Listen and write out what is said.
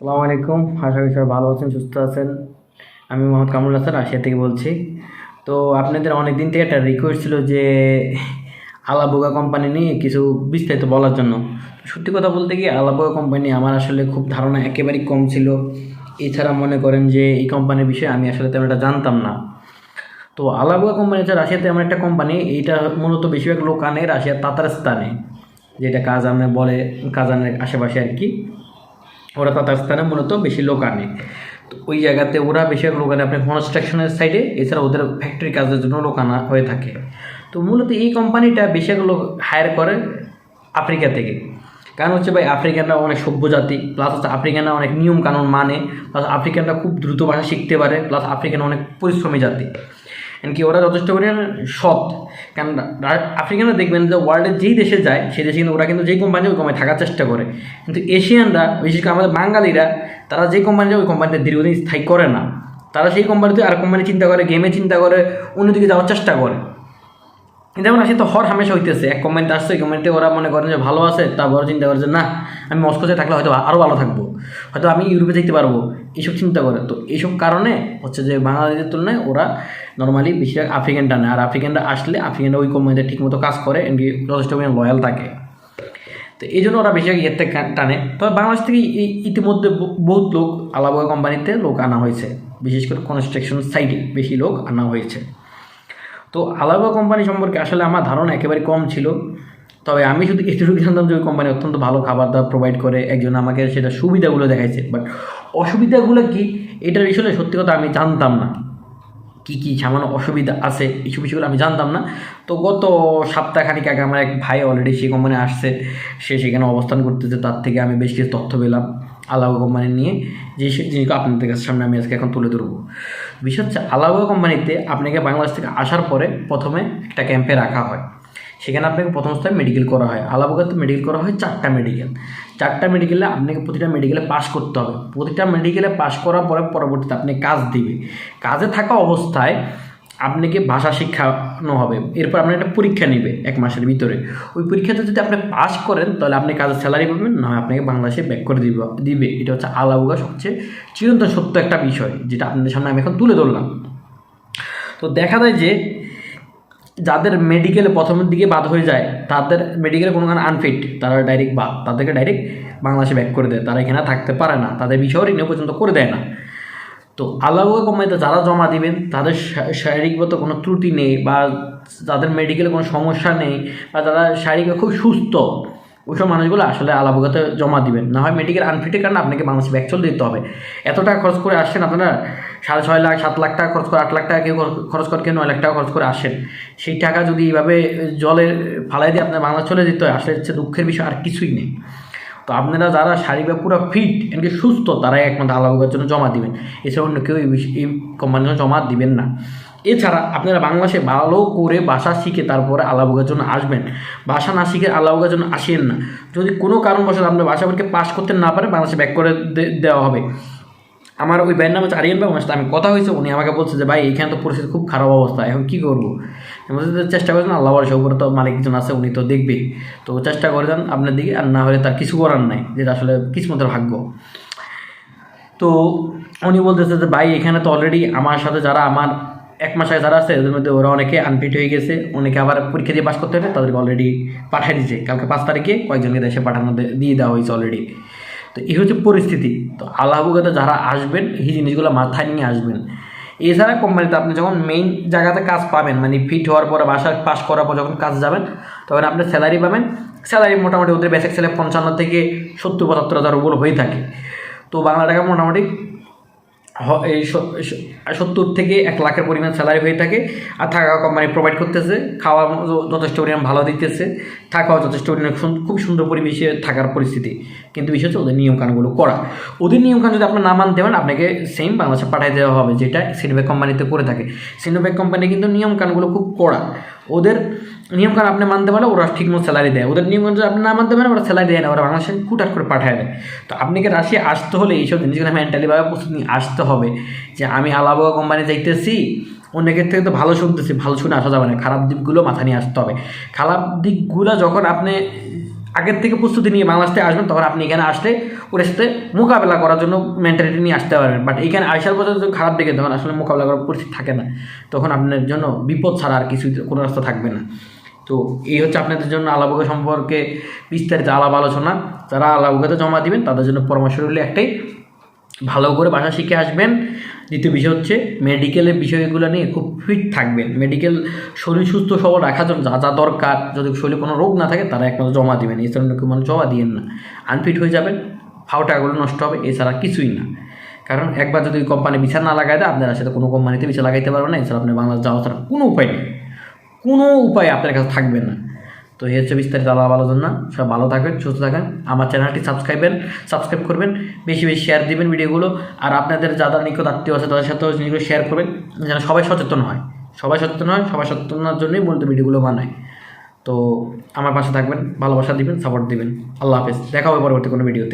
সালামু আলাইকুম। আশা করি সবাই ভালো আছেন, সুস্থ আছেন। আমি মোহাম্মদ কামরুল হাসান, রাশিয়া থেকে বলছি। তো আপনাদের অনেক দিন থেকে একটা রিকোয়েস্ট ছিল যে আলাবোগা কোম্পানি নিয়ে কিছু বিস্তারিত বলার জন্য। সত্যি কথা বলতে কি আলাবোগা কোম্পানি আমার আসলে খুব ধারণা একেবারেই কম ছিল। এছাড়া মনে করেন যে এই কোম্পানির বিষয়ে আমি আসলে তেমন একটা জানতাম না। তো আলাবোগা কোম্পানি হচ্ছে রাশিয়াতে এমন একটা কোম্পানি এইটা মূলত বেশিরভাগ লোক আনে রাশিয়ার তাতারস্তানে, যেটা কাজানে বলে, কাজানের আশেপাশে আর কি। ওরা তাতারস্তানে মূলত বেশি লোক আনে। তো ওই জায়গাতে ওরা বেশিরভাগ লোক আনে আপনার কনস্ট্রাকশনের সাইডে এছাড়া ওদের ফ্যাক্টরি কাজের জন্য লোক আনা হয়ে থাকে। তো মূলত এই কোম্পানিটা বেশিরভাগ লোক হায়ার করে আফ্রিকা থেকে। কারণ হচ্ছে ভাই, আফ্রিকানরা অনেক সভ্য জাতি প্লাস হচ্ছে আফ্রিকানরা অনেক নিয়ম কানুন মানে প্লাস আফ্রিকানরা খুব দ্রুত ভাষা শিখতে পারে প্লাস আফ্রিকান অনেক পরিশ্রমী জাতি। এমনকি ওরা যথেষ্ট পরিমাণে সৎ। কারণ আফ্রিকানরা দেখবেন যে ওয়ার্ল্ডের যেই দেশে যায়, সেই দেশে কিন্তু ওরা কিন্তু যেই কোম্পানি ওই কোম্পানি থাকার চেষ্টা করে। কিন্তু এশিয়ানরা, বিশেষ করে আমাদের বাঙালিরা, তারা যে কোম্পানি যায় ওই কোম্পানিতে দীর্ঘদিন স্থায়ী করে না। তারা সেই কোম্পানিতে আর কোম্পানি চিন্তা করে গেমে চিন্তা করে, অন্যদিকে যাওয়ার চেষ্টা করে। যেমন আসি তো হর হামেশা হইতেছে, এক কমেন্ট আসছে কমেন্টে ওরা মনে করেন যে ভালো আছে তারপর চিন্তা করে যে, না, আমি মস্কোতে থাকলে হয়তো আরও ভালো থাকব। হয়তো আমি ইউরোপে যেতে পারব। এইসব চিন্তা করে। তো এইসব কারণে হচ্ছে যে বাংলাদেশের তুলনায় ওরা নর্মালি বেশিরভাগ আফ্রিকান টানে আর আফ্রিকানরা আসলে আফ্রিকানরা ওই কোম্পানিতে ঠিকমতো কাজ করে এমনকি যথেষ্ট পরিমাণ লয়াল থাকে। তো এই জন্য ওরা বেশিরভাগ ইয়ের থেকে টানে। তবে বাংলাদেশ থেকে ইতিমধ্যে বহুত লোক আলাদা কোম্পানিতে লোক আনা হয়েছে। বিশেষ করে কনস্ট্রাকশন সাইডে বেশি লোক আনা হয়েছে। তো আলাদা কোম্পানি সম্পর্কে আসলে আমার ধারণা একেবারে কম ছিল। তবে আমি শুধু এটুকু জানতাম যে ওই কোম্পানি অত্যন্ত ভালো খাবার দাবার প্রোভাইড করে। একজন আমাকে সেটা সুবিধাগুলো দেখাইছে। বাট অসুবিধাগুলো কি? এটার বিষয়ে সত্যি কথা আমি জানতাম না। কী কী সামান্য অসুবিধা আছে? এইসব বিষয়গুলো আমি জানতাম না। তো গত সপ্তাহখানিক আগে আমার এক ভাই অলরেডি সেই কোম্পানি আসছে। সে সেখানে অবস্থান করতেছে। তার থেকে আমি বেশ কিছু তথ্য পেলাম আলাদা কোম্পানি নিয়ে। যে জিনিসগুলো আপনাদের কাছে সামনে আমি আজকে এখন তুলে ধরবো। বিষয় হচ্ছে আলাদা কোম্পানিতে আপনাকে বাংলাদেশ থেকে আসার পরে প্রথমে একটা ক্যাম্পে রাখা হয়। সেখানে আপনাকে প্রথম স্তরে মেডিকেল করা হয়। আলাবাগাতে মেডিকেল করা হয় চারটা মেডিকেল চারটা মেডিকেলে আপনাকে প্রতিটা মেডিকেলে পাস করতে হবে। প্রতিটা মেডিকেলে পাস করার পরে পরবর্তীতে আপনি কাজ দিবে। কাজে থাকা অবস্থায় আপনাকে ভাষা শিক্ষানো হবে। এরপর আপনার একটা পরীক্ষা নেবে এক মাসের ভিতরে। ওই পরীক্ষাতে যদি আপনি পাস করেন, তাহলে আপনি কাজের স্যালারি পাবেন, না আপনাকে বাংলাদেশে ব্যাক করে দিবে দিবে। এটা হচ্ছে আলাউগা সবচেয়ে চিরন্তন সত্য একটা বিষয়, যেটা আপনাদের সামনে আমি এখন তুলে ধরলাম। তো দেখা যায় যে যাদের মেডিকেলে প্রথমের দিকে বাদ হয়ে যায়, তাদের মেডিকেলে কোনো কারণে আনফিট তারা ডাইরেক্ট বাদ, তাদেরকে ডাইরেক্ট বাংলাদেশে ব্যাক করে দেয়। তারা এখানে থাকতে পারে না, তাদের বিষয় রিনিউ পর্যন্ত করে দেয় না। তো আলাদা কোম্পানিতে যারা জমা দিবেন, তাদের শারীরিকগত কোনো ত্রুটি নেই বা যাদের মেডিকেলে কোনো সমস্যা নেই বা যারা শারীরিক খুব সুস্থ, ওইসব মানুষগুলো আসলে আলাবগাতে জমা দিবেন। না হয় মেডিকেল আনফিটের কারণে আপনাকে বাংলাদেশে ব্যাক চলে দিতে হবে। এত টাকা খরচ করে আসছেন আপনারা সাড়ে ছয় লাখ, সাত লাখ টাকা খরচ করে, আট লাখ টাকা কেউ খরচ- করে, কেউ নয় লাখ টাকা খরচ করে আসেন। সেই টাকা যদি এইভাবে জলে ফালাই দিয়ে আপনার বাংলা চলে যেতে হয়, আসলে হচ্ছে দুঃখের বিষয়, আর কিছুই নেই। তো আপনারা যারা শারীরিক পুরো ফিট এমনকি সুস্থ, তারাই একমাত্র আলাদার জন্য জমা দিবেন। এছাড়া অন্য কেউ এই এই কোম্পানির জন্য জমা দিবেন না। এছাড়া আপনারা বাংলাদেশে ভালো করে ভাষা শিখে তারপরে আলাবুগার জন্য আসবেন। ভাষা না শিখে আলাবুগার জন্য আসেন না। যদি কোনো কারণবশত আপনার ভাষা পরীক্ষা পাস করতে না পারে বাংলাদেশে ব্যাক করে দেওয়া হবে। আমার ওই ভাইয়ের নাম হচ্ছে আরিয়ান ভাই ওনার সাথে আমি কথা হয়েছে, উনি আমাকে বলছে যে, ভাই, এখানে তো পরিস্থিতি খুব খারাপ অবস্থা, এখন কী করব? বলছি চেষ্টা করেছেন, আল্লাহ বলে উপরে তো মালিক একজন আছে, উনি তো দেখবে। তো চেষ্টা করে দেন আপনার দিকে, আর না হলে তার কিছু করার নাই, যেটা আসলে কিসমতের ভাগ্য। তো উনি বলতেছে যে, ভাই, এখানে তো অলরেডি আমার সাথে যারা, আমার এক মাস আগে যারা আছে, এদের মধ্যে ওরা অনেকে আনফিট হয়ে গেছে, অনেকে আবার পরীক্ষা দিয়ে পাস করতে হবে, তাদেরকে অলরেডি পাঠিয়ে দিয়েছে কালকে পাঁচ তারিখে কয়েকজনকে দেশে পাঠানো দিয়ে দেওয়া হয়েছে অলরেডি তো এই হচ্ছে পরিস্থিতি। তো আল্লাহবুগাতে যারা আসবেন, এই জিনিসগুলো মাথায় নিয়ে আসবেন। এছাড়া কোম্পানিতে আপনি যখন মেইন জায়গাতে কাজ পাবেন মানে ফিট হওয়ার পরে বাসা পাস করার পর যখন কাজ যাবেন, তখন আপনি স্যালারি পাবেন। স্যালারি মোটামুটি ওদের বেসিক স্যালারি পঞ্চান্ন থেকে সত্তর, পঁচাত্তর হাজার উপর হয়ে থাকে। তো বাংলা টাকা মোটামুটি এই সত্তর থেকে এক লাখের পরিমাণ স্যালারি হয়ে থাকে। আর থাকা কোম্পানি প্রোভাইড করতেছে, খাওয়া যথেষ্ট পরিমাণ ভালো দিতেছে। থাকাও যথেষ্ট পরিমাণ খুব সুন্দর পরিবেশে থাকার পরিস্থিতি। কিন্তু বিষয় হচ্ছে ওদের নিয়মকানুনগুলো করা ওদের নিয়মকানুন যদি আপনার না মানতে পারেন, আপনাকে সেম বাংলাদেশে পাঠিয়ে দেওয়া হবে, যেটা সিনোভ্যাক কোম্পানিতে করে থাকে। সিনোভ্যাক কোম্পানি কিন্তু নিয়মকানুনগুলো খুব কড়া। ওদের নিয়মকানুন আপনি মানতে পারলে ওরা ঠিকমতো স্যালারি দেয়। ওদের নিয়ম যদি আপনি না মানতে পারেন ওরা স্যালারি দেয় না, ওরা বাংলাদেশে হুটাট করে পাঠিয়ে দেয়। তো আপনাকে রাশিয়া আসতে হলে এইসব জিনিসগুলো মেন্টালিভাবে প্রস্তুত নিয়ে আসতে হবে। যে আমি আলাবোয়া কোম্পানি যাইতেছি অনেকের থেকে তো ভালো শুনতেছি, ভালো শুনে আসা যাবে না। খারাপ দিকগুলো মাথা নিয়ে আসতে হবে। খারাপ দিকগুলো যখন আপনি আগের থেকে প্রস্তুতি নিয়ে বাংলাদেশে আসবেন, তখন আপনি এখানে আসলে ওর সাথে মোকাবেলা করার জন্য মেন্টালিটি নিয়ে আসতে পারবেন। বাট এখানে আসার পর যদি খারাপ দেখে তখন আসলে মোকাবেলা করার পরিস্থিতি থাকে না। তখন আপনার জন্য বিপদ ছাড়া আর কিছু কোনো রাস্তা থাকবে না। তো এই হচ্ছে আপনাদের জন্য আলাবুকা সম্পর্কে বিস্তারিত আলাপ আলোচনা। যারা আলাবুকাতে জমা দিবেন, তাদের জন্য পরামর্শ রইল একটাই, ভালো করে ভাষা শিখে আসবেন। দ্বিতীয় বিষয় হচ্ছে মেডিকেলের বিষয়গুলো নিয়ে খুব ফিট থাকবেন। মেডিকেল শরীর সুস্থ সবল রাখার জন্য যা যা দরকার, যদি শরীরে কোনো রোগ না থাকে, তারা একমাত্র জমা দিবেন। এছাড়া মানে জমা দিয়েন না। আনফিট হয়ে যাবেন ফাও টাকাগুলো নষ্ট হবে, এছাড়া কিছুই না। কারণ একবার যদি কোম্পানি বিচার না লাগাই দেয়, আপনার সাথে কোনো কোম্পানিতে বিছা লাগাইতে পারবেন না। এছাড়া আপনি বাংলাদেশ যাওয়া ছাড়া কোনো উপায় নেই। কোনো উপায় আপনার কাছে থাকবে না। তো এই হচ্ছে বিস্তারিত আলাপ আলোচনা। সব ভালো থাকবেন, সুস্থ থাকেন আমার চ্যানেলটি সাবস্ক্রাইবেন সাবস্ক্রাইব করবেন। বেশি বেশি শেয়ার দিবেন ভিডিওগুলো। আর আপনাদের যারা নিকট আত্মীয় আছে, তাদের সাথেও জিনিসগুলো শেয়ার করবেন। যেন সবাই সচেতন হয়। সবাই সচেতন হয়, সবাই সচেতনার জন্যই মূলত ভিডিওগুলো বানায়। তো আমার পাশে থাকবেন, ভালোবাসা দিবেন সাপোর্ট দিবেন। আল্লাহ হাফেজ। দেখা হবে পরবর্তী কোনো ভিডিওতে